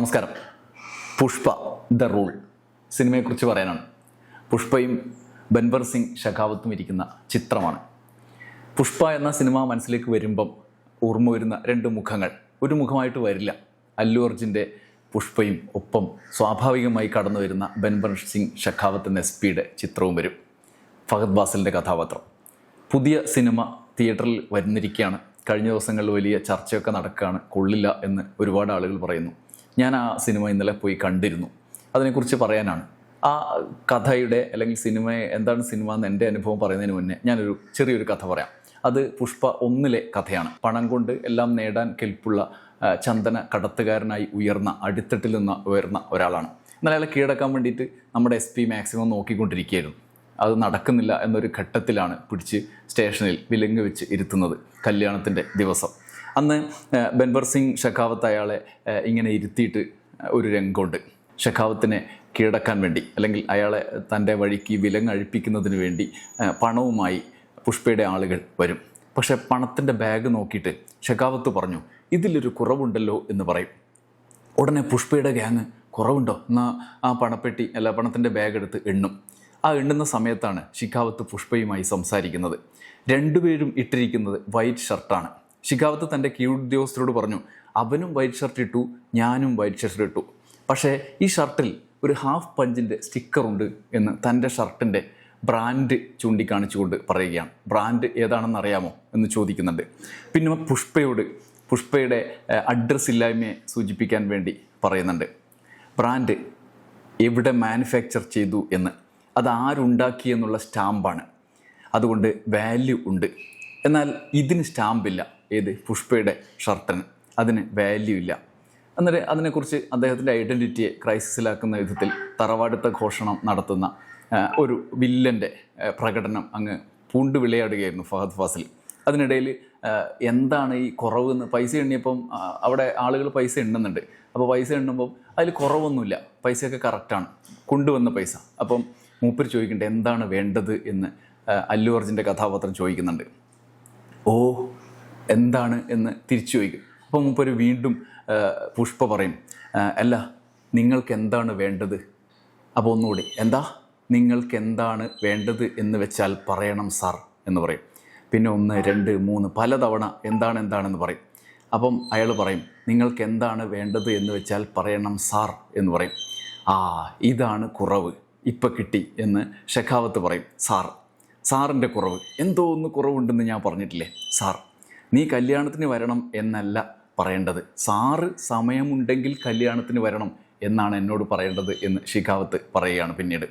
നമസ്കാരം. Pushpa the rule. സിനിമയെക്കുറിച്ച് പറയാനാണ്. പുഷ്പയും ബൻവർ സിംഗ് ഷഖാവത്തും ഇരിക്കുന്ന ചിത്രമാണ്. പുഷ്പ എന്ന സിനിമ മനസ്സിലേക്ക് വരുമ്പം ഓർമ്മ വരുന്ന രണ്ട് മുഖങ്ങൾ. ഒരു മുഖമായിട്ട് വരില്ല. അല്ലു അർജുന്റെ പുഷ്പയും ഒപ്പം സ്വാഭാവികമായി കടന്നു വരുന്ന ബൻവർ സിംഗ് ഷഖാവത്ത് എന്ന എസ് പിയുടെ ചിത്രവും വരും. ഫഹദ് ബാസലിന്റെ കഥാപാത്രം. പുതിയ സിനിമ തിയേറ്ററിൽ വരുന്നിരിക്കുകയാണ്. കഴിഞ്ഞ ദിവസങ്ങളിൽ വലിയ ചർച്ചയൊക്കെ നടക്കുകയാണ്. കൊള്ളില്ല എന്ന് ഒരുപാട് ആളുകൾ പറയുന്നു. ഞാൻ ആ സിനിമ ഇന്നലെ പോയി കണ്ടിരുന്നു. അതിനെക്കുറിച്ച് പറയാനാണ്. ആ കഥയുടെ അല്ലെങ്കിൽ സിനിമ എന്താണ് സിനിമ എന്ന് എന്റെ അനുഭവം പറയുന്നതിന് മുന്നേ ഞാനൊരു ചെറിയൊരു കഥ പറയാം. അത് പുഷ്പ ഒന്നിലെ കഥയാണ്. പണം കൊണ്ട് എല്ലാം നേടാൻ കെൽപ്പുള്ള ചന്ദന കടത്തുകാരനായി ഉയർന്ന അടിത്തട്ടിൽ നിന്ന് ഉയർന്ന ഒരാളാണ്. എന്നാൽ അയാളെ കീഴടക്കാൻ വേണ്ടിയിട്ട് നമ്മുടെ എസ് പി മാക്സിമം നോക്കിക്കൊണ്ടിരിക്കുകയായിരുന്നു. അത് നടക്കുന്നില്ല എന്നൊരു ഘട്ടത്തിലാണ് പിടിച്ച് സ്റ്റേഷനിൽ വിലങ്ങ് വെച്ച് ഇരുത്തുന്നത് കല്യാണത്തിന്റെ ദിവസം. അന്ന് ബൻവർ സിംഗ് ഷെഖാവത്ത് അയാളെ ഇങ്ങനെ ഇരുത്തിയിട്ട് ഒരു രംഗമുണ്ട്. ഷെഖാവത്തിനെ കീഴടക്കാൻ വേണ്ടി അല്ലെങ്കിൽ അയാളെ തന്റെ വഴിക്ക് വിലങ്ങഴിപ്പിക്കുന്നതിന് വേണ്ടി പണവുമായി പുഷ്പയുടെ ആളുകൾ വരും. പക്ഷേ പണത്തിന്റെ ബാഗ് നോക്കിയിട്ട് ഷെഖാവത്ത് പറഞ്ഞു ഇതിലൊരു കുറവുണ്ടല്ലോ എന്ന് പറയും. ഉടനെ പുഷ്പയുടെ ഗ്യാങ് കുറവുണ്ടോ? എന്നാൽ ആ പണപ്പെട്ടി അല്ല പണത്തിന്റെ ബാഗ് എടുത്ത് എണ്ണും. ആ എണ്ണുന്ന സമയത്താണ് ഷിഖാവത്ത് പുഷ്പയുമായി സംസാരിക്കുന്നത്. രണ്ടുപേരും ഇട്ടിരിക്കുന്നത് വൈറ്റ് ഷർട്ടാണ്. ഷിഖാവത്ത് തന്റെ കീഴുദ്യോഗസ്ഥരോട് പറഞ്ഞു അവനും വൈറ്റ് ഷർട്ട് ഇട്ടു ഞാനും വൈറ്റ് ഷർട്ട് ഇട്ടു. പക്ഷേ ഈ ഷർട്ടിൽ ഒരു ഹാഫ് പഞ്ചിന്റെ സ്റ്റിക്കറുണ്ട് എന്ന് തന്റെ ഷർട്ടിന്റെ ബ്രാൻഡ് ചൂണ്ടിക്കാണിച്ചുകൊണ്ട് പറയുകയാണ്. ബ്രാൻഡ് ഏതാണെന്ന് അറിയാമോ? എന്ന് ചോദിക്കുന്നുണ്ട്. പിന്നെ പുഷ്പയോട് പുഷ്പയുടെ അഡ്രസ് ഇല്ലായ്മയെ സൂചിപ്പിക്കാൻ വേണ്ടി പറയുന്നുണ്ട്. ബ്രാൻഡ് എവിടെ മാനുഫാക്ചർ ചെയ്തു എന്ന്? അത് ആരുണ്ടാക്കി എന്നുള്ള സ്റ്റാമ്പാണ്. അതുകൊണ്ട് വാല്യൂ ഉണ്ട്. എന്നാൽ ഇതിന് സ്റ്റാമ്പില്ല. ഏത്? പുഷ്പയുടെ ഷർട്ടിന് അതിന് വാല്യൂ ഇല്ല. എന്നിട്ട് അതിനെക്കുറിച്ച് അദ്ദേഹത്തിന്റെ ഐഡന്റിറ്റിയെ ക്രൈസിസിലാക്കുന്ന വിധത്തിൽ തറവാടുത്ത ഘോഷണം നടത്തുന്ന ഒരു വില്ലന്റെ പ്രകടനം അങ്ങ് പൂണ്ട് വിളയാടുകയായിരുന്നു ഫഹദ് ഫാസിൽ. അതിനിടയിൽ എന്താണ് ഈ കുറവ് എന്ന് പൈസ എണ്ണിയപ്പം അവിടെ ആളുകൾ പൈസ എണ്ണുന്നുണ്ട്. അപ്പോൾ പൈസ എണ്ണുമ്പം അതിൽ കുറവൊന്നുമില്ല. പൈസയൊക്കെ കറക്റ്റാണ് കൊണ്ടുവന്ന പൈസ. അപ്പം മൂപ്പർ ചോദിക്കേണ്ടത് എന്താണ് വേണ്ടത് എന്ന് അല്ലു അർജുന്റെ കഥാപാത്രം ചോദിക്കുന്നുണ്ട്. ഓ എന്താണ് എന്ന് തിരിച്ചു ചോദിക്കും. അപ്പോൾ മൂപ്പര് വീണ്ടും പുഷ്പ പറയും അല്ല നിങ്ങൾക്ക് എന്താണ് വേണ്ടത്? അപ്പോൾ ഒന്നുകൂടി എന്താ? നിങ്ങൾക്ക് എന്താണ് വേണ്ടത് എന്ന് വെച്ചാൽ പറയണം സാർ എന്ന് പറയും. പിന്നെ ഒന്ന് രണ്ട് മൂന്ന് പലതവണ എന്താണ് എന്താണെന്ന് പറയും. അപ്പം അയാൾ പറയും നിങ്ങൾക്ക് എന്താണ് വേണ്ടത് എന്ന് വെച്ചാൽ പറയണം സാർ എന്ന് പറയും. ആ ഇതാണ് കുറവ് ഇപ്പം കിട്ടി എന്ന് ഷെഖാവത്ത് പറയും സാർ സാറിന്റെ കുറവ് എന്തോ ഒന്ന് കുറവുണ്ടെന്ന് ഞാൻ പറഞ്ഞിട്ടില്ലേ സാർ? നീ കല്യാണത്തിന് വരണം എന്നല്ല പറയേണ്ടത്. സാറ് സമയമുണ്ടെങ്കിൽ കല്യാണത്തിന് വരണം എന്നാണ് എന്നോട് പറയേണ്ടത് എന്ന് ഷിഖാവത്ത് പറയുകയാണ് പിന്നീട്.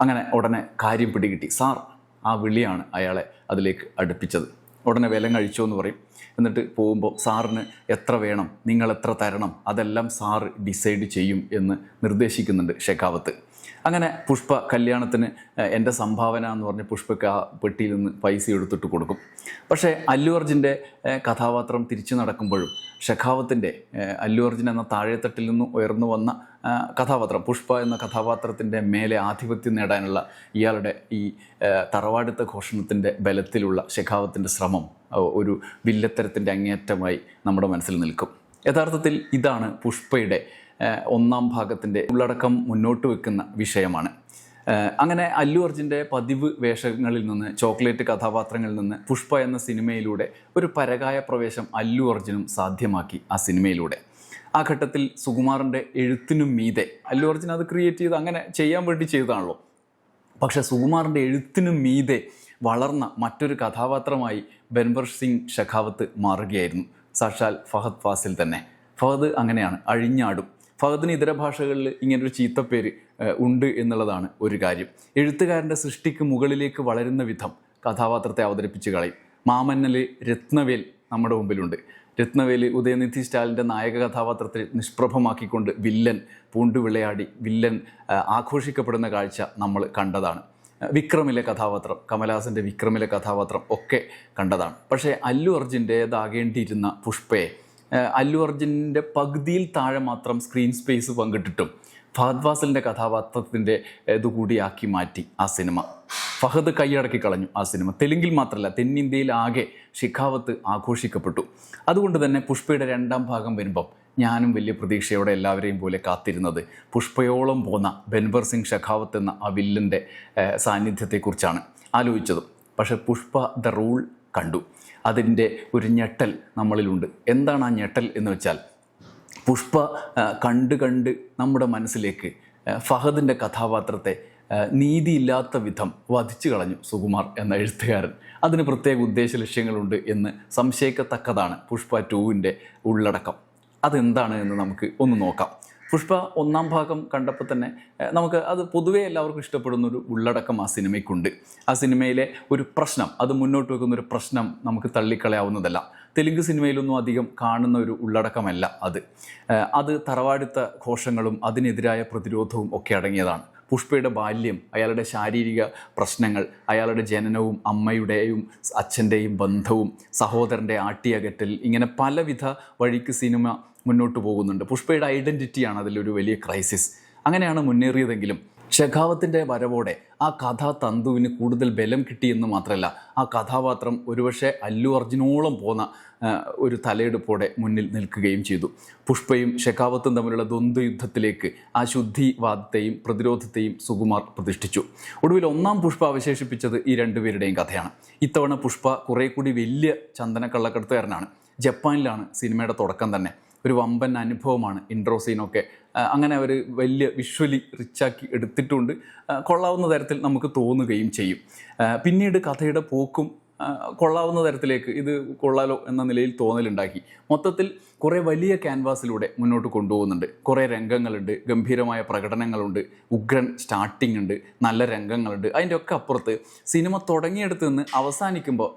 അങ്ങനെ ഉടനെ കാര്യം പിടികിട്ടി. സാർ ആ വിളിയാണ് അയാളെ അതിലേക്ക് അടുപ്പിച്ചത്. ഉടനെ വില കഴിച്ചോ എന്ന് പറയും. എന്നിട്ട് പോകുമ്പോൾ സാറിന് എത്ര വേണം നിങ്ങൾ എത്ര തരണം അതെല്ലാം സാറ് ഡിസൈഡ് ചെയ്യും എന്ന് നിർദ്ദേശിക്കുന്നുണ്ട് ഷെഖാവത്ത്. അങ്ങനെ പുഷ്പ കല്യാണത്തിന് എന്റെ സംഭാവന എന്ന് പറഞ്ഞ് പുഷ്പയ്ക്ക് ആ പെട്ടിയിൽ നിന്ന് പൈസ എടുത്തിട്ട് കൊടുക്കും. പക്ഷേ അല്ലു അർജുന്റെ കഥാപാത്രം തിരിച്ചു നടക്കുമ്പോഴും ഷെഖാവത്തിന്റെ അല്ലു അർജുൻ എന്ന താഴെത്തട്ടിൽ നിന്ന് ഉയർന്നു വന്ന കഥാപാത്രം പുഷ്പ എന്ന കഥാപാത്രത്തിന്റെ മേലെ ആധിപത്യം നേടാനുള്ള ഇയാളുടെ ഈ തറവാടുത്ത ഘോഷണത്തിന്റെ ബലത്തിലുള്ള ഷെഖാവത്തിന്റെ ശ്രമം ഒരു വില്ലത്തരത്തിന്റെ അങ്ങേയറ്റമായി നമ്മുടെ മനസ്സിൽ നിൽക്കും. യഥാർത്ഥത്തിൽ ഇതാണ് പുഷ്പയുടെ ഒന്നാം ഭാഗത്തിന്റെ ഉള്ളടക്കം മുന്നോട്ട് വെക്കുന്ന വിഷയമാണ്. അങ്ങനെ അല്ലു അർജുന്റെ പതിവ് വേഷങ്ങളിൽ നിന്ന് ചോക്ലേറ്റ് കഥാപാത്രങ്ങളിൽ നിന്ന് പുഷ്പ എന്ന സിനിമയിലൂടെ ഒരു പരകായ പ്രവേശം അല്ലു അർജുനും സാധ്യമാക്കി ആ സിനിമയിലൂടെ. ആ ഘട്ടത്തിൽ സുകുമാറിന്റെ എഴുത്തിനും മീതെ അല്ലു അർജുൻ അത് ക്രിയേറ്റ് ചെയ്ത് അങ്ങനെ ചെയ്യാൻ വേണ്ടി ചെയ്തതാണല്ലോ. പക്ഷെ സുകുമാറിന്റെ എഴുത്തിനും മീതെ വളർന്ന മറ്റൊരു കഥാപാത്രമായി ബൻവർ സിംഗ് ഷെഖാവത്ത് മാറുകയായിരുന്നു. സാക്ഷാൽ ഫഹദ് ഫാസിൽ തന്നെ. ഫഹദ് അങ്ങനെയാണ് അഴിഞ്ഞാടും. ഫഹദിന് ഇതര ഭാഷകളിൽ ഇങ്ങനൊരു ചീത്തപ്പേര് പേര് ഉണ്ട് എന്നുള്ളതാണ് ഒരു കാര്യം. എഴുത്തുകാരന്റെ സൃഷ്ടിക്ക് മുകളിലേക്ക് വളരുന്ന വിധം കഥാപാത്രത്തെ അവതരിപ്പിച്ച് കളയും. മാമന്നൽ രത്നവേൽ നമ്മുടെ മുമ്പിലുണ്ട്. രത്നവേൽ ഉദയനിധി സ്റ്റാലിന്റെ നായക കഥാപാത്രത്തെ നിഷ്പ്രഭമാക്കിക്കൊണ്ട് വില്ലൻ പൂണ്ടുവിളയാടി വില്ലൻ ആഘോഷിക്കപ്പെടുന്ന കാഴ്ച നമ്മൾ കണ്ടതാണ്. വിക്രമിലെ കഥാപാത്രം കമലഹാസന്റെ വിക്രമിലെ കഥാപാത്രം ഒക്കെ കണ്ടതാണ്. പക്ഷേ അല്ലു അർജുന്റേതാകേണ്ടിയിരുന്ന പുഷ്പയെ അല്ലു അർജുനന്റെ പകുതിയിൽ താഴെ മാത്രം സ്ക്രീൻ സ്പേസ് പങ്കിട്ടിട്ടും ഫഹദ് ഫാസലിന്റെ കഥാപാത്രത്തിന്റെ ഇതുകൂടിയാക്കി മാറ്റി ആ സിനിമ. ഫഹദ് കൈയടക്കി കളഞ്ഞു ആ സിനിമ. തെലുങ്കിൽ മാത്രമല്ല തെന്നിന്ത്യയിൽ ആകെ ഷിഖാവത്ത് ആഘോഷിക്കപ്പെട്ടു. അതുകൊണ്ട് തന്നെ പുഷ്പയുടെ രണ്ടാം ഭാഗം വരുമ്പം ഞാനും വലിയ പ്രതീക്ഷയോടെ എല്ലാവരെയും പോലെ കാത്തിരുന്നത് പുഷ്പയോളം പോന്ന ബൻവർ സിംഗ് ഷെഖാവത്ത് എന്ന ആ വില്ലന്റെ സാന്നിധ്യത്തെക്കുറിച്ചാണ് ആലോചിച്ചതും. പക്ഷേ പുഷ്പ ദ റൂൾ കണ്ടു. അതിന്റെ ഒരു ഞെട്ടൽ നമ്മളിലുണ്ട്. എന്താണ് ആ ഞെട്ടൽ എന്ന് വെച്ചാൽ പുഷ്പ കണ്ട് കണ്ട് നമ്മുടെ മനസ്സിലേക്ക് ഫഹദിന്റെ കഥാപാത്രത്തെ നീതിയില്ലാത്ത വിധം വധിച്ചു കളഞ്ഞു സുകുമാർ എന്ന എഴുത്തുകാരൻ. അതിന് പ്രത്യേക ഉദ്ദേശ ലക്ഷ്യങ്ങളുണ്ട് എന്ന് സംശയിക്കത്തക്കതാണ് പുഷ്പ ടൂവിന്റെ ഉള്ളടക്കം. അതെന്താണ് എന്ന് നമുക്ക് ഒന്ന് നോക്കാം. പുഷ്പ ഒന്നാം ഭാഗം കണ്ടപ്പോൾ തന്നെ നമുക്ക് അത് പൊതുവേ എല്ലാവർക്കും ഇഷ്ടപ്പെടുന്ന ഒരു ഉള്ളടക്കം ആ സിനിമയ്ക്കുണ്ട്. ആ സിനിമയിലെ ഒരു പ്രശ്നം അത് മുന്നോട്ട് വെക്കുന്ന ഒരു പ്രശ്നം നമുക്ക് തള്ളിക്കളയാവുന്നതല്ല. തെലുങ്ക് സിനിമയിലൊന്നും അധികം കാണുന്ന ഒരു ഉള്ളടക്കമല്ല അത്. അത് തറവാടിത്ത ഘോഷങ്ങളും അതിനെതിരായ പ്രതിരോധവും ഒക്കെ അടങ്ങിയതാണ്. പുഷ്പയുടെ ബാല്യം അയാളുടെ ശാരീരിക പ്രശ്നങ്ങൾ അയാളുടെ ജനനവും അമ്മയുടെയും അച്ഛന്റെയും ബന്ധവും സഹോദരന്റെ ആട്ടിയകറ്റൽ ഇങ്ങനെ പലവിധ വഴിക്ക് സിനിമ മുന്നോട്ട് പോകുന്നുണ്ട്. പുഷ്പയുടെ ഐഡന്റിറ്റിയാണ് അതിലൊരു വലിയ ക്രൈസിസ്. അങ്ങനെയാണ് മുന്നേറിയതെങ്കിലും ഷെഖാവത്തിന്റെ വരവോടെ ആ കഥാ തന്തുവിന് കൂടുതൽ ബലം കിട്ടിയെന്ന് മാത്രമല്ല ആ കഥാപാത്രം ഒരുപക്ഷെ അല്ലു അർജുനോളം പോന്ന ഒരു തലയെടുപ്പോടെ മുന്നിൽ നിൽക്കുകയും ചെയ്തു. പുഷ്പയും ഷെഖാവത്തും തമ്മിലുള്ള ദ്വന്ദ്വ യുദ്ധത്തിലേക്ക് ആ ശുദ്ധിവാദത്തെയും പ്രതിരോധത്തെയും സുകുമാർ പ്രതിഷ്ഠിച്ചു. ഒടുവിൽ ഒന്നാം പുഷ്പ അവശേഷിപ്പിച്ചത് ഈ രണ്ടുപേരുടെയും കഥയാണ്. ഇത്തവണ പുഷ്പ കുറേ കൂടി വലിയ ചന്ദന കള്ളക്കടത്തുകാരനാണ് ജപ്പാനിലാണ് സിനിമയുടെ തുടക്കം തന്നെ. ഒരു വമ്പൻ അനുഭവമാണ് ഇൻട്രോ സീനൊക്കെ ആ, അങ്ങനെ അവർ വലിയ വിഷ്വലി റിച്ചാക്കി എടുത്തിട്ടുണ്ട്. കൊള്ളാവുന്ന തരത്തിൽ നമുക്ക് തോന്നുകയും ചെയ്യും. പിന്നീട് കഥയുടെ പോക്കും കൊള്ളാവുന്ന തരത്തിലേക്ക് ഇത് കൊള്ളാലോ എന്ന നിലയിൽ തോന്നലുണ്ടാക്കി. മൊത്തത്തിൽ കുറേ വലിയ ക്യാൻവാസിലൂടെ മുന്നോട്ട് കൊണ്ടുപോകുന്നുണ്ട്. കുറേ രംഗങ്ങളുണ്ട് ഗംഭീരമായ പ്രകടനങ്ങളുണ്ട് ഉഗ്രൻ സ്റ്റാർട്ടിംഗ് ഉണ്ട് നല്ല രംഗങ്ങളുണ്ട്. അതിന്റെ ഒക്കെ അപ്പുറത്ത് സിനിമ തുടങ്ങിയെടുത്ത് നിന്ന് അവസാനിക്കുമ്പോൾ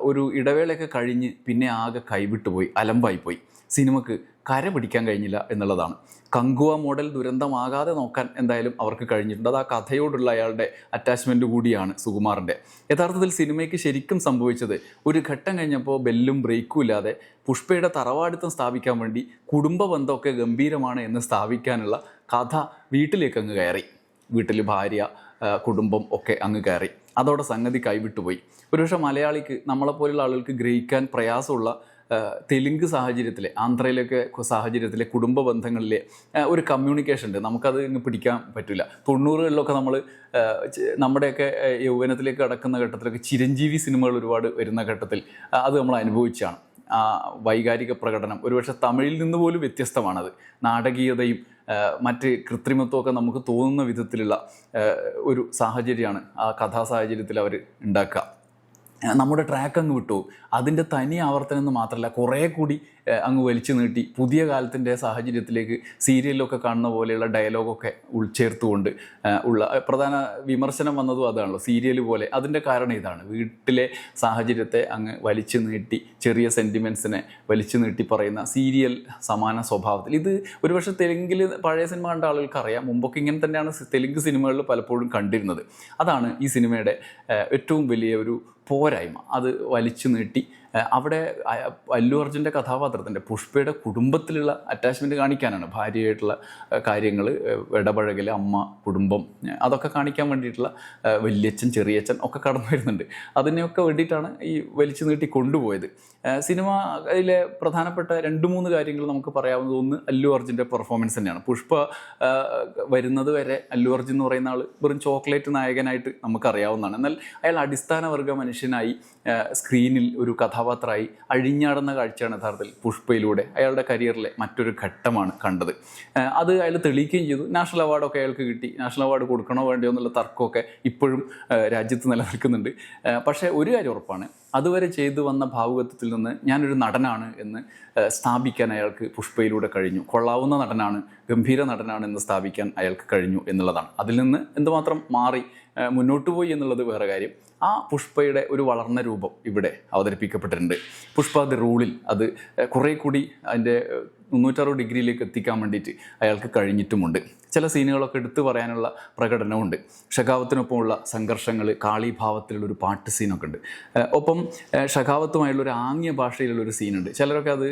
ഒരു ഇടവേളയൊക്കെ കഴിഞ്ഞ് പിന്നെ ആകെ കൈവിട്ടുപോയി അലമ്പായിപ്പോയി. അലമ്പായി പോയി സിനിമക്ക് കര പിടിക്കാൻ കഴിഞ്ഞില്ല എന്നുള്ളതാണ്. കങ്കുവ മോഡൽ ദുരന്തമാകാതെ നോക്കാൻ എന്തായാലും അവർക്ക് കഴിഞ്ഞിട്ടുണ്ട്. അത് ആ കഥയോടുള്ള അയാളുടെ അറ്റാച്ച്മെന്റ് കൂടിയാണ് സുകുമാറിന്റെ. യഥാർത്ഥത്തിൽ സിനിമയ്ക്ക് ശരിക്കും സംഭവിച്ചത് ഒരു ഘട്ടം കഴിഞ്ഞപ്പോൾ ബെല്ലും ബ്രേക്കും ഇല്ലാതെ പുഷ്പയുടെ തറവാടിത്തം സ്ഥാപിക്കാൻ വേണ്ടി കുടുംബ ബന്ധമൊക്കെ ഗംഭീരമാണ് എന്ന് സ്ഥാപിക്കാനുള്ള കഥ വീട്ടിലേക്ക് അങ്ങ് കയറി. വീട്ടിൽ ഭാര്യ കുടുംബം ഒക്കെ അങ്ങ് കയറി. അതോടെ സംഗതി കൈവിട്ടുപോയി. ഒരുപക്ഷെ മലയാളിക്ക് നമ്മളെപ്പോലുള്ള ആളുകൾക്ക് ഗ്രഹിക്കാൻ പ്രയാസമുള്ള തെലുങ്ക് സാഹചര്യത്തിലെ ആന്ധ്രയിലൊക്കെ സാഹചര്യത്തിലെ കുടുംബ ബന്ധങ്ങളിലെ ഒരു കമ്മ്യൂണിക്കേഷൻ ഉണ്ട്. നമുക്കത് ഇങ്ങ് പിടിക്കാൻ പറ്റില്ല തൊണ്ണൂറുകളിലൊക്കെ നമ്മൾ നമ്മുടെയൊക്കെ യൗവനത്തിലേക്ക് കടക്കുന്ന ഘട്ടത്തിലൊക്കെ ചിരഞ്ജീവി സിനിമകൾ ഒരുപാട് വരുന്ന ഘട്ടത്തിൽ അത് നമ്മൾ അനുഭവിച്ചാണ് വൈകാരിക പ്രകടനം. ഒരുപക്ഷെ തമിഴിൽ നിന്ന് പോലും വ്യത്യസ്തമാണത്. നാടകീയതയും മറ്റ് കൃത്രിമത്വമൊക്കെ നമുക്ക് തോന്നുന്ന വിധത്തിലുള്ള ഒരു സാഹചര്യമാണ് ആ കഥാ സാഹചര്യത്തിൽ അവർ ഉണ്ടാക്കുക. നമ്മുടെ ട്രാക്ക് അങ്ങ് വിട്ടു. അതിന്റെ തനി ആവർത്തനം എന്ന് മാത്രമല്ല കുറേ കൂടി അങ്ങ് വലിച്ചു നീട്ടി. പുതിയ കാലത്തിന്റെ സാഹചര്യത്തിലേക്ക് സീരിയലിലൊക്കെ കാണുന്ന പോലെയുള്ള ഡയലോഗൊക്കെ ഉൾച്ചേർത്തുകൊണ്ട് ഉള്ള പ്രധാന വിമർശനം വന്നതും അതാണല്ലോ സീരിയൽ പോലെ. അതിന്റെ കാരണം ഇതാണ്. വീട്ടിലെ സാഹചര്യത്തെ അങ്ങ് വലിച്ചു നീട്ടി ചെറിയ സെന്റിമെൻസിനെ വലിച്ചു നീട്ടി പറയുന്ന സീരിയൽ സമാന സ്വഭാവത്തിൽ. ഇത് ഒരുപക്ഷെ തെലുങ്കിൽ പഴയ സിനിമ കണ്ട ആളുകൾക്ക് അറിയാം മുമ്പൊക്കെ ഇങ്ങനെ തന്നെയാണ് തെലുങ്ക് സിനിമകളിൽ പലപ്പോഴും കണ്ടിരുന്നത്. അതാണ് ഈ സിനിമയുടെ ഏറ്റവും വലിയ ഒരു പോരായ്മ. അത് വലിച്ചു നീട്ടി അവിടെ അല്ലു അർജുന്റെ കഥാപാത്രത്തിന്റെ പുഷ്പയുടെ കുടുംബത്തിലുള്ള അറ്റാച്ച്മെന്റ് കാണിക്കാനാണ് ഭാര്യയായിട്ടുള്ള കാര്യങ്ങൾ ഇടപഴകൽ അമ്മ കുടുംബം അതൊക്കെ കാണിക്കാൻ വേണ്ടിയിട്ടുള്ള വലിയച്ഛൻ ചെറിയച്ഛൻ ഒക്കെ കടന്നു വരുന്നുണ്ട്. അതിനെയൊക്കെ വേണ്ടിയിട്ടാണ് ഈ വലിച്ചു നീട്ടി കൊണ്ടുപോയത്. സിനിമയിലെ പ്രധാനപ്പെട്ട രണ്ട് മൂന്ന് കാര്യങ്ങൾ നമുക്ക് പറയാവുന്നത് ഒന്ന് അല്ലു അർജുന്റെ പെർഫോമൻസ് തന്നെയാണ്. പുഷ്പ വരുന്നത് വരെ അല്ലു അർജുൻ എന്ന് പറയുന്ന ആൾ വെറും ചോക്ലേറ്റ് നായകനായിട്ട് നമുക്കറിയാവുന്നതാണ്. എന്നാൽ അയാൾ അടിസ്ഥാന വർഗ മനുഷ്യനായി സ്ക്രീനിൽ ഒരു കഥാപാത്രമായി അഴിഞ്ഞാടുന്ന കാഴ്ചയാണ് യഥാർത്ഥത്തിൽ പുഷ്പയിലൂടെ അയാളുടെ കരിയറിലെ മറ്റൊരു ഘട്ടമാണ് കണ്ടത്. അത് അയാൾ തെളിയിക്കുകയും ചെയ്തു. നാഷണൽ അവാർഡൊക്കെ അയാൾക്ക് കിട്ടി. നാഷണൽ അവാർഡ് കൊടുക്കണോ വേണ്ടയോ എന്നുള്ള തർക്കമൊക്കെ ഇപ്പോഴും രാജ്യത്ത് നിലനിൽക്കുന്നുണ്ട്. പക്ഷേ ഒരു കാര്യം ഉറപ്പാണ്. അതുവരെ ചെയ്തു വന്ന ഭാവുകത്വത്തിൽ നിന്ന് ഞാനൊരു നടനാണ് എന്ന് സ്ഥാപിക്കാൻ അയാൾക്ക് പുഷ്പയിലൂടെ കഴിഞ്ഞു. കൊള്ളാവുന്ന നടനാണ് ഗംഭീര നടനാണ് എന്ന് സ്ഥാപിക്കാൻ അയാൾക്ക് കഴിഞ്ഞു എന്നുള്ളതാണ്. അതിൽ നിന്ന് എന്തുമാത്രം മാറി മുന്നോട്ട് പോയി എന്നുള്ളത് വേറെ കാര്യം. ആ പുഷ്പയുടെ ഒരു വളർന്ന രൂപം ഇവിടെ അവതരിപ്പിക്കപ്പെട്ടിട്ടുണ്ട്. പുഷ്പ ദി റൂളിൽ അത് കുറേ കൂടി അതിന്റെ മുന്നൂറ്ററുപത് ഡിഗ്രിയിലേക്ക് എത്തിക്കാൻ വേണ്ടിയിട്ട് അയാൾക്ക് കഴിഞ്ഞിട്ടുമുണ്ട്. ചില സീനുകളൊക്കെ എടുത്തു പറയാനുള്ള പ്രകടനമുണ്ട് ഷഖാവത്തിനൊപ്പമുള്ള സംഘർഷങ്ങൾ കാളിഭാവത്തിലുള്ളൊരു പാട്ട് സീനൊക്കെ ഉണ്ട്. ഒപ്പം ഷഖാവത്തുമായുള്ള ഒരു ആംഗ്യ ഭാഷയിലുള്ള ഒരു സീനുണ്ട്. ചിലരൊക്കെ അത്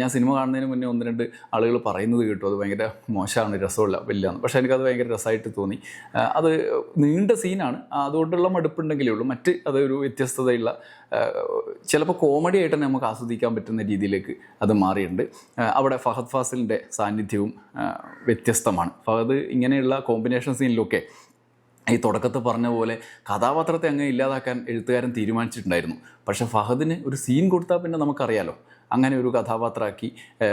ഞാൻ സിനിമ കാണുന്നതിന് മുന്നേ ഒന്ന് രണ്ട് ആളുകൾ പറയുന്നത് കേട്ടു. അത് ഭയങ്കര മോശമാണ് രസമുള്ള വലിയാണ് പക്ഷേ എനിക്കത് ഭയങ്കര രസമായിട്ട് തോന്നി. അത് നീണ്ട സീനാണ്. അതുകൊണ്ടുള്ള മടുപ്പുണ്ടെങ്കിലേ ഉള്ളൂ. മറ്റ് അതൊരു വ്യത്യസ്തതയുള്ള ചിലപ്പോൾ കോമഡി ആയിട്ട് തന്നെ നമുക്ക് ആസ്വദിക്കാൻ പറ്റുന്ന രീതിയിലേക്ക് അത് മാറിയിട്ടുണ്ട്. അവിടെ ഫഹദ് ഫാസിലിന്റെ സാന്നിധ്യവും വ്യത്യസ്തമാണ്. ഫഹദ് ഇങ്ങനെയുള്ള കോമ്പിനേഷൻ സീനിലൊക്കെ ഈ തുടക്കത്തിൽ പറഞ്ഞ പോലെ കഥാപാത്രത്തെ അങ്ങ് ഇല്ലാതാക്കാൻ എഴുത്തുകാരൻ തീരുമാനിച്ചിട്ടുണ്ടായിരുന്നു. പക്ഷേ ഫഹദിന് ഒരു സീൻ കൊടുത്താൽ പിന്നെ നമുക്കറിയാലോ. അങ്ങനെ ഒരു കഥാപാത്രമാക്കി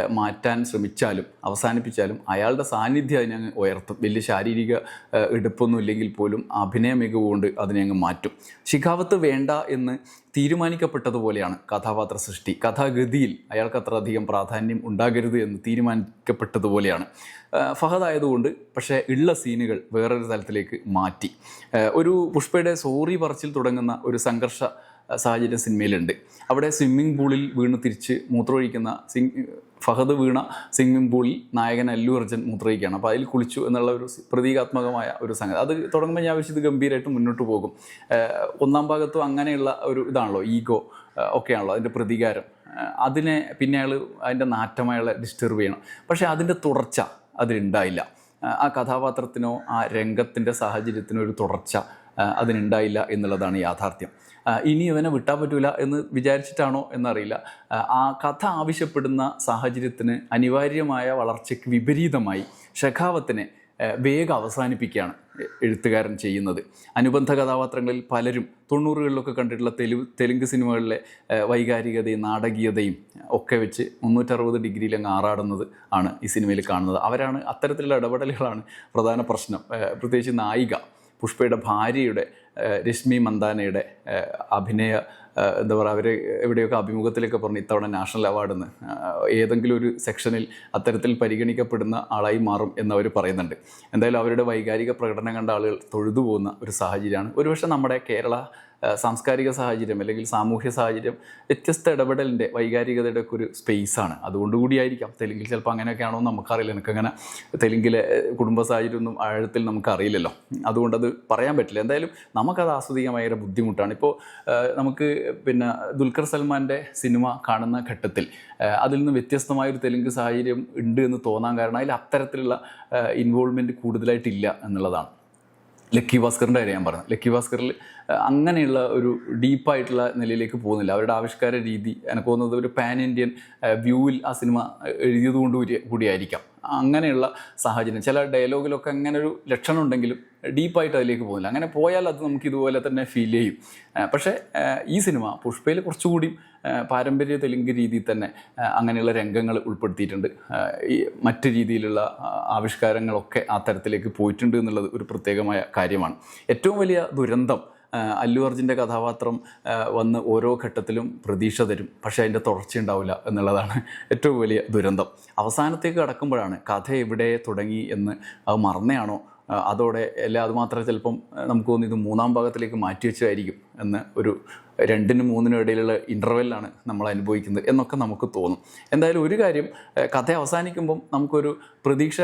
മാറ്റാൻ ശ്രമിച്ചാലും അവസാനിപ്പിച്ചാലും അയാളുടെ സാന്നിധ്യം അതിനെ അങ്ങ് ഉയർത്തും. വലിയ ശാരീരിക എടുപ്പൊന്നും ഇല്ലെങ്കിൽ പോലും അഭിനയ മികവ് കൊണ്ട് അതിനെ മാറ്റും. ശിഖാവത്ത് വേണ്ട എന്ന് തീരുമാനിക്കപ്പെട്ടതുപോലെയാണ് കഥാപാത്ര സൃഷ്ടി. കഥാഗതിയിൽ അയാൾക്ക് അത്ര അധികം പ്രാധാന്യം ഉണ്ടാകരുത് എന്ന് തീരുമാനിക്കപ്പെട്ടതുപോലെയാണ്. ഫഹദ് ആയതുകൊണ്ട് പക്ഷേ ഉള്ള സീനുകൾ വേറൊരു തലത്തിലേക്ക് മാറ്റി. ഒരു പുഷ്പയുടെ സോറി പറച്ചിൽ തുടങ്ങുന്ന ഒരു സംഘർഷ സാഹചര്യം സിനിമയിലുണ്ട്. അവിടെ സ്വിമ്മിംഗ് പൂളിൽ വീണ് തിരിച്ച് മൂത്രമൊഴിക്കുന്ന സിംഗ് ഫഹദ് വീണ സ്വിമ്മിംഗ് പൂളിൽ നായകൻ അല്ലു അർജുൻ മൂത്രമൊഴിക്കുകയാണ്. അപ്പോൾ അതിൽ കുളിച്ചു എന്നുള്ള ഒരു പ്രതീകാത്മകമായ ഒരു സംഗതി. അത് തുടങ്ങുമ്പോൾ ഞാൻ ഇത് ഗംഭീരമായിട്ട് മുന്നോട്ട് പോകും. ഒന്നാം ഭാഗത്തും അങ്ങനെയുള്ള ഒരു ഇതാണല്ലോ ഈഗോ ഒക്കെയാണല്ലോ അതിന്റെ പ്രതികാരം. അതിനെ പിന്നെ അയാൾ അതിന്റെ നാറ്റമയാളെ ഡിസ്റ്റർബ് ചെയ്യണം. പക്ഷേ അതിന്റെ തുടർച്ച അതിലുണ്ടായില്ല ആ കഥാപാത്രത്തിനോ ആ രംഗത്തിന്റെ സാഹചര്യത്തിനോ ഒരു തുടർച്ച അതിനുണ്ടായില്ല എന്നുള്ളതാണ് യാഥാർത്ഥ്യം. ഇനി ഇവനെ വിട്ടാൻ പറ്റൂല എന്ന് വിചാരിച്ചിട്ടാണോ എന്നറിയില്ല. ആ, കഥ ആവശ്യപ്പെടുന്ന സാഹചര്യത്തിന് അനിവാര്യമായ വളർച്ചയ്ക്ക് വിപരീതമായി ഷെഖാവത്തിനെ ആ, വേഗം അവസാനിപ്പിക്കുകയാണ് എഴുത്തുകാരൻ ചെയ്യുന്നത്. അനുബന്ധ കഥാപാത്രങ്ങളിൽ പലരും തൊണ്ണൂറുകളിലൊക്കെ കണ്ടിട്ടുള്ള തെലു തെലുങ്ക് സിനിമകളിലെ വൈകാരികതയും നാടകീയതയും ഒക്കെ വെച്ച് മുന്നൂറ്ററുപത് ഡിഗ്രിയിൽ അങ്ങ് ആറാടുന്നത് ആണ് ഈ സിനിമയിൽ കാണുന്നത്. അവരാണ് അത്തരത്തിലുള്ള ഇടപെടലുകളാണ് പ്രധാന പ്രശ്നം. പ്രത്യേകിച്ച് നായിക പുഷ്പയുടെ ഭാര്യയുടെ രശ്മി മന്ദാനയുടെ അഭിനയ എന്താ പറയുക അവർ എവിടെയൊക്കെ അഭിമുഖത്തിലൊക്കെ പറഞ്ഞു ഇത്തവണ നാഷണൽ അവാർഡെന്ന് ഏതെങ്കിലും ഒരു സെക്ഷനിൽ അത്തരത്തിൽ പരിഗണിക്കപ്പെടുന്ന ആളായി മാറും എന്നവർ പറയുന്നുണ്ട്. എന്തായാലും അവരുടെ വൈകാരിക പ്രകടനം കണ്ട ആളുകൾ തൊഴുതു പോകുന്ന ഒരു സാഹചര്യമാണ്. ഒരുപക്ഷെ നമ്മുടെ കേരള സാംസ്കാരിക സാഹചര്യം അല്ലെങ്കിൽ സാമൂഹ്യ സാഹചര്യം വ്യത്യസ്ത ഇടപെടലിന്റെ വൈകാരികതയുടെ ഒക്കെ ഒരു സ്പേസാണ്. അതുകൊണ്ടുകൂടിയായിരിക്കാം. തെലുങ്കിൽ ചിലപ്പോൾ അങ്ങനെയൊക്കെയാണോ എന്ന് നമുക്കറിയില്ല. എനിക്കങ്ങനെ തെലുങ്കിലെ കുടുംബ സാഹചര്യം ഒന്നും ആഴത്തിൽ നമുക്കറിയില്ലല്ലോ. അതുകൊണ്ടത് പറയാൻ പറ്റില്ല. എന്തായാലും നമുക്കത് ആസ്വദിക്കാൻ ഭയങ്കര ബുദ്ധിമുട്ടാണ്. ഇപ്പോൾ നമുക്ക് പിന്നെ ദുൽഖർ സൽമാന്റെ സിനിമ കാണുന്ന ഘട്ടത്തിൽ അതിൽ നിന്ന് വ്യത്യസ്തമായ ഒരു തെലുങ്ക് സാഹചര്യം ഉണ്ട് എന്ന് തോന്നാൻ കാരണം അതിൽ അത്തരത്തിലുള്ള ഇൻവോൾവ്മെന്റ് കൂടുതലായിട്ടില്ല എന്നുള്ളതാണ്. ലക്കി ഭാസ്കറിന്റെ കാര്യം ഞാൻ പറഞ്ഞു. ലക്കി ഭാസ്കറിൽ അങ്ങനെയുള്ള ഒരു ഡീപ്പായിട്ടുള്ള നിലയിലേക്ക് പോകുന്നില്ല. അവരുടെ ആവിഷ്കാര രീതി എനിക്ക് തോന്നുന്നത് ഒരു പാൻ ഇന്ത്യൻ വ്യൂവിൽ ആ സിനിമ എഴുതിയത് കൊണ്ട് കൂടിയായിരിക്കാം. അങ്ങനെയുള്ള സാഹചര്യം. ചില ഡയലോഗിലൊക്കെ അങ്ങനെ ഒരു ലക്ഷണം ഉണ്ടെങ്കിലും ഡീപ്പായിട്ട് അതിലേക്ക് പോകുന്നില്ല. അങ്ങനെ പോയാൽ അത് നമുക്ക് ഇതുപോലെ തന്നെ ഫീൽ ചെയ്യും. പക്ഷേ ഈ സിനിമ പുഷ്പയിൽ കുറച്ചുകൂടി പാരമ്പര്യ തെലുങ്ക് രീതിയിൽ തന്നെ അങ്ങനെയുള്ള രംഗങ്ങൾ ഉൾപ്പെടുത്തിയിട്ടുണ്ട്. ഈ മറ്റ് രീതിയിലുള്ള ആവിഷ്കാരങ്ങളൊക്കെ ആ തരത്തിലേക്ക് പോയിട്ടുണ്ട് എന്നുള്ളത് ഒരു പ്രത്യേകമായ കാര്യമാണ്. ഏറ്റവും വലിയ ദുരന്തം അല്ലു അർജുന്റെ കഥാപാത്രം വന്ന് ഓരോ ഘട്ടത്തിലും പ്രതീക്ഷ തരും. പക്ഷേ അതിന്റെ തുടർച്ച ഉണ്ടാവില്ല എന്നുള്ളതാണ് ഏറ്റവും വലിയ ദുരന്തം. അവസാനത്തേക്ക് കടക്കുമ്പോഴാണ് കഥ എവിടെ തുടങ്ങി എന്ന് അത് മറന്നയാണോ? അതോടെ അല്ല അതുമാത്രം ചിലപ്പം നമുക്ക് തോന്നി ഇത് മൂന്നാം ഭാഗത്തിലേക്ക് മാറ്റി വെച്ചതായിരിക്കും എന്ന് ഒരു രണ്ടിനും മൂന്നിനും ഇടയിലുള്ള ഇന്റർവെല്ലാണ് നമ്മൾ അനുഭവിക്കുന്നത് എന്നൊക്കെ നമുക്ക് തോന്നും. എന്തായാലും ഒരു കാര്യം കഥ അവസാനിക്കുമ്പം നമുക്കൊരു പ്രതീക്ഷ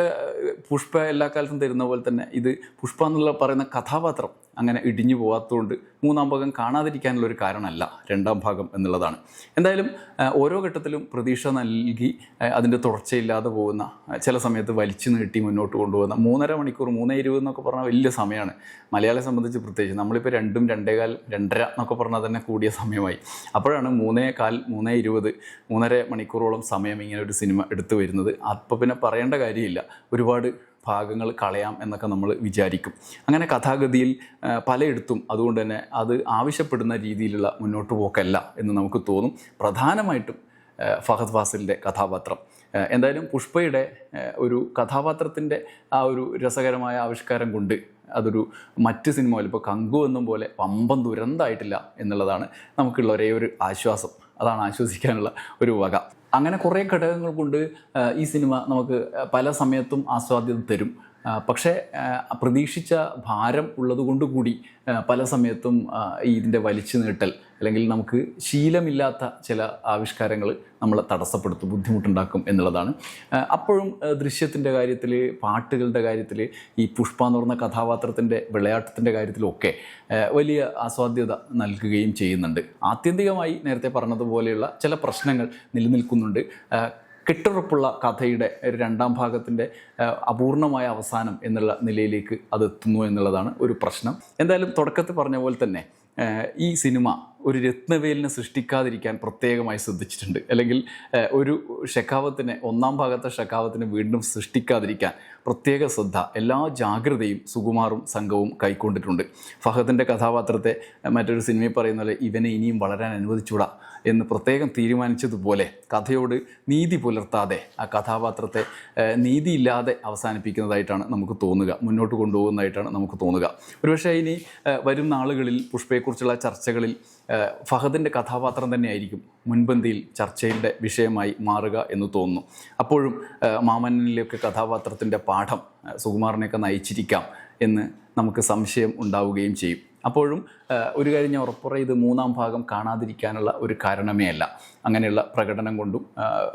പുഷ്പ എല്ലാ കാലത്തും തരുന്ന പോലെ തന്നെ ഇത് പുഷ്പ എന്നുള്ള പറയുന്ന കഥാപാത്രം അങ്ങനെ ഇടിഞ്ഞു പോകാത്തതുകൊണ്ട് മൂന്നാം ഭാഗം കാണാതിരിക്കാനുള്ള ഒരു കാരണമല്ല രണ്ടാം ഭാഗം എന്നുള്ളതാണ്. എന്തായാലും ഓരോ ഘട്ടത്തിലും പ്രതീക്ഷ നൽകി അതിന്റെ തുടർച്ചയില്ലാതെ പോകുന്ന ചില സമയത്ത് വലിച്ചു നീട്ടി മുന്നോട്ട് കൊണ്ടുപോകുന്ന മൂന്നര മണിക്കൂർ മൂന്നേ ഇരുപത് എന്നൊക്കെ പറഞ്ഞാൽ വലിയ സമയമാണ്. മലയാളിയെ സംബന്ധിച്ച് പ്രത്യേകിച്ച് നമ്മളിപ്പോൾ രണ്ടും രണ്ടേകാൽ രണ്ടര എന്നൊക്കെ പറഞ്ഞാൽ തന്നെ കൂടിയ സമയമായി. അപ്പോഴാണ് മൂന്നേ കാൽ മൂന്നേ ഇരുപത് മൂന്നര മണിക്കൂറോളം സമയം ഇങ്ങനെ ഒരു സിനിമ എടുത്തു വരുന്നത്. അപ്പോൾ പിന്നെ പറയേണ്ട കാര്യമില്ല. ഒരുപാട് ഭാഗങ്ങൾ കളയാം എന്നൊക്കെ നമ്മൾ വിചാരിക്കും. അങ്ങനെ കഥാഗതിയിൽ പലയിടത്തും അതുകൊണ്ട് തന്നെ അത് ആവശ്യപ്പെടുന്ന രീതിയിലുള്ള മുന്നോട്ട് പോക്കല്ല എന്ന് നമുക്ക് തോന്നും. പ്രധാനമായിട്ടും ഫഹദ് ഫാസിലിന്റെ കഥാപാത്രം. എന്തായാലും പുഷ്പയുടെ ഒരു കഥാപാത്രത്തിന്റെ ആ ഒരു രസകരമായ ആവിഷ്കാരം കൊണ്ട് അതൊരു മറ്റ് സിനിമയിൽ ഇപ്പോൾ കങ്കു എന്നും പോലെ പമ്പം ദുരന്തമായിട്ടില്ല എന്നുള്ളതാണ് നമുക്കുള്ള ഒരേ ഒരു ആശ്വാസം. അതാണ് ആശ്വസിക്കാനുള്ള ഒരു വക. അങ്ങനെ കുറേ ഘടകങ്ങൾ കൊണ്ട് ഈ സിനിമ നമുക്ക് പല സമയത്തും ആസ്വാദ്യം തരും. പക്ഷേ പ്രതീക്ഷിച്ച ഭാരം ഉള്ളതുകൊണ്ട് കൂടി പല സമയത്തും ഇതിന്റെ വലിച്ചു നീട്ടൽ അല്ലെങ്കിൽ നമുക്ക് ശീലമില്ലാത്ത ചില ആവിഷ്കാരങ്ങൾ നമ്മളെ തടസ്സപ്പെടുത്തും ബുദ്ധിമുട്ടുണ്ടാക്കും എന്നുള്ളതാണ്. അപ്പോഴും ദൃശ്യത്തിന്റെ കാര്യത്തിൽ പാട്ടുകളുടെ കാര്യത്തിൽ ഈ പുഷ്പ എന്ന് പറഞ്ഞ കഥാപാത്രത്തിന്റെ വിളയാട്ടത്തിന്റെ കാര്യത്തിലൊക്കെ വലിയ ആസ്വാദ്യത നൽകുകയും ചെയ്യുന്നുണ്ട്. ആത്യന്തികമായി നേരത്തെ പറഞ്ഞതുപോലെയുള്ള ചില പ്രശ്നങ്ങൾ നിലനിൽക്കുന്നുണ്ട്. കെട്ടുറപ്പുള്ള കഥയുടെ രണ്ടാം ഭാഗത്തിന്റെ അപൂർണമായ അവസാനം എന്നുള്ള നിലയിലേക്ക് അത് എത്തുന്നു എന്നുള്ളതാണ് ഒരു പ്രശ്നം. എന്തായാലും തുടക്കത്തിൽ പറഞ്ഞ പോലെ തന്നെ ഈ സിനിമ ഒരു രത്നവേലിനെ സൃഷ്ടിക്കാതിരിക്കാൻ പ്രത്യേകമായി ശ്രദ്ധിച്ചിട്ടുണ്ട്. അല്ലെങ്കിൽ ഒരു ഷെഖാവത്തിനെ ഒന്നാം ഭാഗത്തെ ഷെഖാവത്തിനെ വീണ്ടും സൃഷ്ടിക്കാതിരിക്കാൻ പ്രത്യേക ശ്രദ്ധ എല്ലാ ജാഗ്രതയും സുകുമാറും സംഘവും കൈക്കൊണ്ടിട്ടുണ്ട്. ഫഹദിന്റെ കഥാപാത്രത്തെ മറ്റൊരു സിനിമയിൽ പറയുന്ന പോലെ ഇവനെ ഇനിയും വളരാൻ അനുവദിച്ചൂടാ എന്ന് പ്രത്യേകം തീരുമാനിച്ചതുപോലെ കഥയോട് നീതി പുലർത്താതെ ആ കഥാപാത്രത്തെ നീതിയില്ലാതെ അവസാനിപ്പിക്കുന്നതായിട്ടാണ് നമുക്ക് തോന്നുക. മുന്നോട്ട് കൊണ്ടുപോകുന്നതായിട്ടാണ് നമുക്ക് തോന്നുക. ഒരുപക്ഷെ ഇനി വരും നാളുകളിൽ പുഷ്പയെക്കുറിച്ചുള്ള ചർച്ചകളിൽ ഫഹദിന്റെ കഥാപാത്രം തന്നെയായിരിക്കും മുൻപന്തിയിൽ ചർച്ചയുടെ വിഷയമായി മാറുക എന്ന് തോന്നുന്നു. അപ്പോഴും മാമനിലെയൊക്കെ കഥാപാത്രത്തിന്റെ പാഠം സുകുമാറിനെയൊക്കെ നയിച്ചിരിക്കാം എന്ന് നമുക്ക് സംശയം ഉണ്ടാവുകയും ചെയ്യും. അപ്പോഴും ഒരു കാര്യം ഞാൻ ഉറപ്പുറ ഇത് മൂന്നാം ഭാഗം കാണാതിരിക്കാനുള്ള ഒരു കാരണമേ അല്ല. അങ്ങനെയുള്ള പ്രകടനം കൊണ്ടും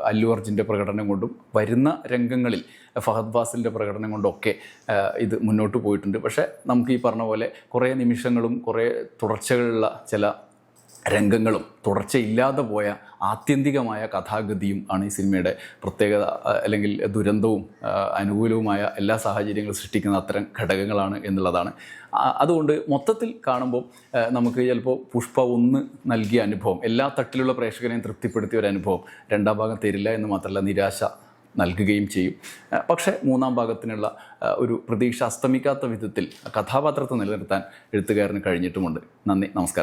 അല്ലു അർജുന്റെ പ്രകടനം കൊണ്ടും വരുന്ന രംഗങ്ങളിൽ ഫഹദ് ഫാസിലിന്റെ പ്രകടനം കൊണ്ടൊക്കെ ഇത് മുന്നോട്ട് പോയിട്ടുണ്ട്. പക്ഷേ നമുക്ക് ഈ പറഞ്ഞ പോലെ കുറേ നിമിഷങ്ങളും കുറേ തുടർച്ചകളുള്ള ചില രംഗങ്ങളും തുടർച്ചയില്ലാതെ പോയ ആത്യന്തികമായ കഥാഗതിയും ആണ് ഈ സിനിമയുടെ പ്രത്യേകത അല്ലെങ്കിൽ ദുരന്തവും അനുകൂലവുമായ എല്ലാ സാഹചര്യങ്ങളും സൃഷ്ടിക്കുന്ന അത്തരം ഘടകങ്ങളാണ് എന്നുള്ളതാണ്. അതുകൊണ്ട് മൊത്തത്തിൽ കാണുമ്പോൾ നമുക്ക് ചിലപ്പോൾ പുഷ്പ ഒന്ന് നൽകിയ അനുഭവം എല്ലാ തട്ടിലുള്ള പ്രേക്ഷകരെയും തൃപ്തിപ്പെടുത്തിയ ഒരു അനുഭവം രണ്ടാം ഭാഗം തരില്ല എന്ന് മാത്രമല്ല നിരാശ നൽകുകയും ചെയ്യും. പക്ഷേ മൂന്നാം ഭാഗത്തിനുള്ള ഒരു പ്രതീക്ഷ അസ്തമിക്കാത്ത വിധത്തിൽ കഥാപാത്രത്തെ നിലനിർത്താൻ എഴുത്തുകാരന് കഴിഞ്ഞിട്ടുമുണ്ട്. നന്ദി നമസ്കാരം.